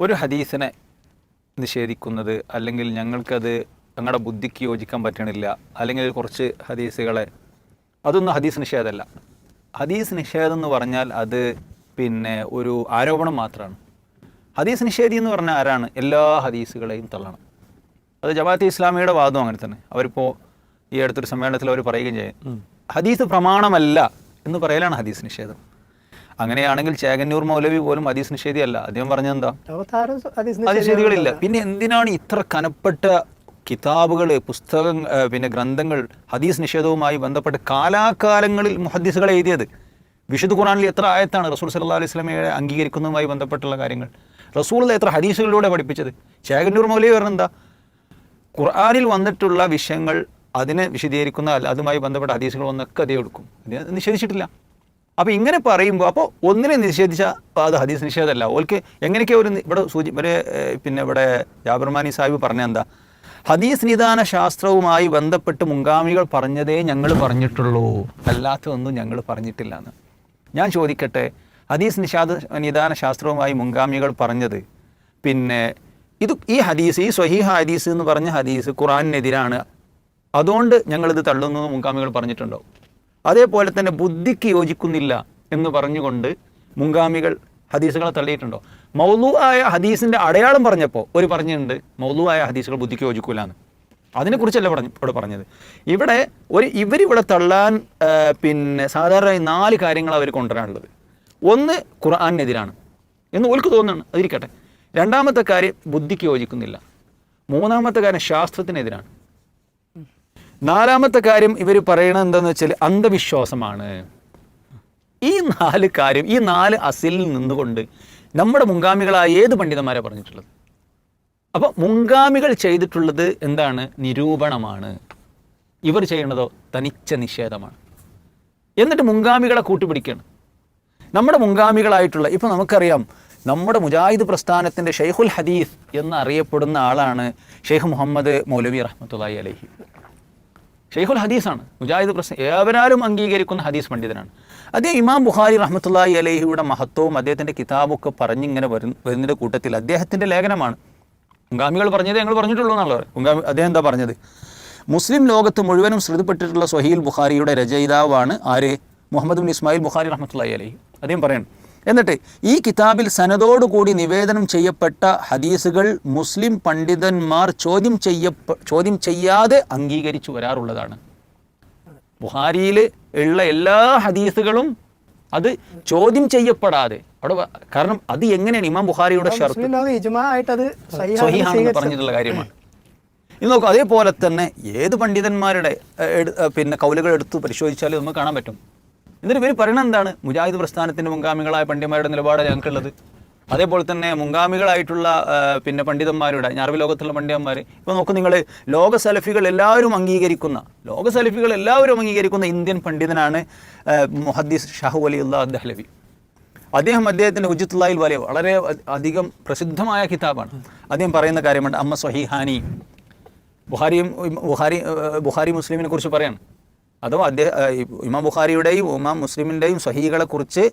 ഒരു ഹദീസിനെ നിഷേധിക്കുന്നത് അല്ലെങ്കിൽ ഞങ്ങൾക്കത് ഞങ്ങളുടെ ബുദ്ധിക്ക് യോജിക്കാൻ പറ്റണില്ല അല്ലെങ്കിൽ കുറച്ച് ഹദീസുകളെ അതൊന്നും ഹദീസ് നിഷേധമല്ല. ഹദീസ് നിഷേധം എന്ന് പറഞ്ഞാൽ അത് പിന്നെ ഒരു ആരോപണം മാത്രമാണ്. ഹദീസ് നിഷേധി എന്ന് പറഞ്ഞാൽ ആരാണ്? എല്ലാ ഹദീസുകളെയും തള്ളണം. അത് ജമാഅത്തെ ഇസ്ലാമിയുടെ വാദം അങ്ങനെ തന്നെ. അവരിപ്പോൾ ഈ അടുത്തൊരു സമ്മേളനത്തിൽ അവർ പറയുകയും ചെയ്യും. ഹദീസ് പ്രമാണമല്ല എന്ന് പറയലാണ് ഹദീസ് നിഷേധം. അങ്ങനെയാണെങ്കിൽ ചേകന്നൂർ മൗലവി പോലും ഹദീസ് നിഷേധിയല്ല അദ്ദേഹം പറഞ്ഞെന്താ എന്താ? ഹദീസ് പിന്നെ എന്തിനാണ് ഇത്ര കനപ്പെട്ട കിതാബുകൾ പുസ്തകം ആ, പിന്നെ ഗ്രന്ഥങ്ങൾ ഹദീസ് നിഷേധവുമായി ബന്ധപ്പെട്ട് കാലാകാലങ്ങളിൽ മുഹദ്ദീസുകൾ എഴുതിയത്? വിശുദ്ധ ഖുറാനിൽ എത്ര ആയത്താണ് റസൂൽ സല്ലാ അലൈഹി സ്വലമയെ അംഗീകരിക്കുന്നതുമായി ബന്ധപ്പെട്ടുള്ള കാര്യങ്ങൾ? റസൂൾ എത്ര ഹദീസുകളിലൂടെ പഠിപ്പിച്ചത്? ചേകന്നൂർ മൗലവി പറഞ്ഞ എന്താ? ഖുർആാനിൽ വന്നിട്ടുള്ള വിഷയങ്ങൾ അതിനെ വിശദീകരിക്കുന്ന അതുമായി ബന്ധപ്പെട്ട ഹദീസുകൾ ഒന്നൊക്കെ അതേ എടുക്കും. നിഷേധിച്ചിട്ടില്ല. അപ്പോൾ ഇങ്ങനെ പറയുമ്പോൾ അപ്പോൾ ഒന്നിനെ നിഷേധിച്ച അത് ഹദീസ് നിഷേധമല്ല. ഓൽക്ക് എങ്ങനെയൊക്കെ ഒരു ഇവിടെ സൂചി ഒരു പിന്നെ ഇവിടെ ജാബർമാനി സാഹിബ് പറഞ്ഞ എന്താ? ഹദീസ് നിദാന ശാസ്ത്രവുമായി ബന്ധപ്പെട്ട് മുൻഗാമികൾ പറഞ്ഞതേ ഞങ്ങൾ പറഞ്ഞിട്ടുള്ളൂ. അല്ലാത്തതൊന്നും ഞങ്ങൾ പറഞ്ഞിട്ടില്ല എന്ന് ഞാൻ ചോദിക്കട്ടെ ഹദീസ് നിഷാദ നിദാന ശാസ്ത്രവുമായി മുൻഗാമികൾ പറഞ്ഞത് പിന്നെ ഇത് ഈ ഹദീസ് ഈ സ്വഹീഹ ഹദീസ് എന്ന് പറഞ്ഞ ഹദീസ് ഖുറാനിനെതിരാണ് അതുകൊണ്ട് ഞങ്ങളിത് തള്ളുന്നു മുൻഗാമികൾ പറഞ്ഞിട്ടുണ്ടോ? അതേപോലെ തന്നെ ബുദ്ധിക്ക് യോജിക്കുന്നില്ല എന്ന് പറഞ്ഞുകൊണ്ട് മുങ്കാമികൾ ഹദീസുകളെ തള്ളിയിട്ടുണ്ടോ? മൗലു ആയ ഹദീസിന്റെ അടയാളം പറഞ്ഞപ്പോൾ ഒരു പറഞ്ഞിട്ടുണ്ട് മൗലു ആയ ഹദീസുകൾ ബുദ്ധിക്ക് യോജിക്കൂല എന്ന് അതിനെക്കുറിച്ചല്ല പറഞ്ഞു ഇവിടെ പറഞ്ഞത്. ഇവിടെ ഒരു ഇവരിവിടെ തള്ളാൻ പിന്നെ സാധാരണയായി നാല് കാര്യങ്ങൾ അവർ കൊണ്ടുവരാനുള്ളത്. ഒന്ന് ഖുർആാനെതിരാണ് എന്ന് ഓൽക്ക് തോന്നുന്നു അതിരിക്കട്ടെ. രണ്ടാമത്തെ കാര്യം ബുദ്ധിക്ക് യോജിക്കുന്നില്ല. മൂന്നാമത്തെ കാര്യം ശാസ്ത്രത്തിനെതിരാണ്. നാലാമത്തെ കാര്യം ഇവർ പറയണത് എന്താണെന്ന് വെച്ചാൽ അന്ധവിശ്വാസമാണ്. ഈ നാല് കാര്യം ഈ നാല് അസിലിൽ നിന്നുകൊണ്ട് നമ്മുടെ മുൻഗാമികളായ ഏത് പണ്ഡിതന്മാരെ പറഞ്ഞിട്ടുള്ളത്? അപ്പോൾ മുൻഗാമികൾ ചെയ്തിട്ടുള്ളത് എന്താണ്? നിരൂപണമാണ്. ഇവർ ചെയ്യണതോ തനിച്ച നിഷേധമാണ്. എന്നിട്ട് മുൻഗാമികളെ കൂട്ടുപിടിക്കുകയാണ് നമ്മുടെ മുൻഗാമികളായിട്ടുള്ള ഇപ്പോൾ നമുക്കറിയാം നമ്മുടെ മുജാഹിദ് പ്രസ്ഥാനത്തിന്റെ ഷെയ്ഖുൽ ഹദീസ് എന്നറിയപ്പെടുന്ന ആളാണ് ഷെയ്ഖ് മുഹമ്മദ് മൗലവി റഹ്മത്തുള്ളി അലഹി. ഷെയ്ഖുൽ ഹദീസാണ്. മുജാഹിദ് പ്രശ്നം ഏവരാലും അംഗീകരിക്കുന്ന ഹദീസ് പണ്ഡിതനാണ്. അദ്ദേഹം ഇമാം ബുഖാരി റഹ്മത്തുള്ളാഹി അലഹിയുടെ മഹത്വവും അദ്ദേഹത്തിന്റെ കിതാബൊക്കെ പറഞ്ഞിങ്ങനെ വരും വരുന്നതിന്റെ കൂട്ടത്തിൽ അദ്ദേഹത്തിന്റെ ലേഖനമാണ്. മുങ്കാമികൾ പറഞ്ഞത് ഞങ്ങൾ പറഞ്ഞിട്ടുള്ളൂ എന്നുള്ളത് മുങ്കാമി അദ്ദേഹം എന്താ പറഞ്ഞത്? മുസ്ലിം ലോകത്ത് മുഴുവനും ശ്രുതിപ്പെട്ടിട്ടുള്ള സൊഹീൽ ബുഖാരിയുടെ രചയിതാവാണ് ആര്? മുഹമ്മദ് ബിൻ ഇസ്മായിൽ ബുഖാരി റഹ്മത്തുള്ളാഹി അലഹി. അദ്ദേഹം പറയണം എന്നിട്ട് ഈ കിതാബിൽ സനതോടുകൂടി നിവേദനം ചെയ്യപ്പെട്ട ഹദീസുകൾ മുസ്ലിം പണ്ഡിതന്മാർ ചോദ്യം ചെയ്യ ചോദ്യം ചെയ്യാതെ അംഗീകരിച്ചു വരാറുള്ളതാണ്. ബുഹാരിയിൽ ഉള്ള എല്ലാ ഹദീസുകളും അത് ചോദ്യം ചെയ്യപ്പെടാതെ. അവിടെ കാരണം അത് എങ്ങനെയാണ് ഇമാം ബുഹാരിയുടെ. പറഞ്ഞിട്ടുള്ള കാര്യമാണ്. ഇത് നോക്കൂ അതേപോലെ തന്നെ ഏത് പണ്ഡിതന്മാരുടെ പിന്നെ കൗലുകൾ എടുത്ത് പരിശോധിച്ചാലും നമുക്ക് കാണാൻ പറ്റും. എന്നിട്ട് ഇവർ പറയണത് എന്താണ്? മുജാഹിദ് പ്രസ്ഥാനത്തിന്റെ മുൻഗാമികളായ പണ്ഡിതന്മാരുടെ നിലപാട് ഞങ്ങൾക്കുള്ളത്. അതേപോലെ തന്നെ മുൻഗാമികളായിട്ടുള്ള പിന്നെ പണ്ഡിതന്മാരുടെ ഞാർവി ലോകത്തുള്ള പണ്ഡിതന്മാർ ഇപ്പോൾ നോക്കൂ നിങ്ങൾ ലോക സലഫികൾ എല്ലാവരും അംഗീകരിക്കുന്ന ലോക സലഫികൾ എല്ലാവരും അംഗീകരിക്കുന്ന ഇന്ത്യൻ പണ്ഡിതനാണ് മുഹദ്ദീസ് ഷാഹു അലി ഉള്ള ദഹ്ലവി. അദ്ദേഹം അദ്ദേഹത്തിന്റെ ഹുജത്തുല്ലായിൽ വലിയ വളരെ അധികം പ്രസിദ്ധമായ കിതാബാണ്. അദ്ദേഹം പറയുന്ന കാര്യമുണ്ട് അമ്മ സ്വഹീഹാനി. ബുഹാരിയും ബുഹാരി ബുഹാരി മുസ്ലിമിനെ കുറിച്ച് പറയാണ്. അഥവാ അദ്ദേഹം ഇമാം ബുഖാരിയുടെയും ഇമാം മുസ്ലിമിന്റെയും കുറിച്ച്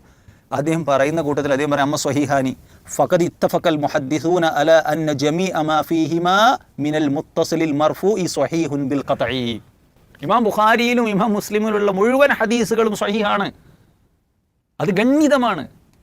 അദ്ദേഹം പറയുന്ന കൂട്ടത്തിൽ അദ്ദേഹം പറയാം അമ്മ സ്വഹീഹാനി ഫഖദ് ഇത്തഫക്കൽ മുഹദ്ദിസൂന അല അന്ന ജമീ അമാ ഫീഹിമാ മിനൽ മുത്തസിലിൽ മർഫൂ ഈ സ്വഹീഹുൻ ബിൽ ഖത്ഈ. ഇമാം ബുഖാരിയിലും ഇമാം മുസ്ലിമിലുള്ള മുഴുവൻ ഹദീസുകളും സ്വഹീഹാണ്. അത് ഗണ്യതമാണ്.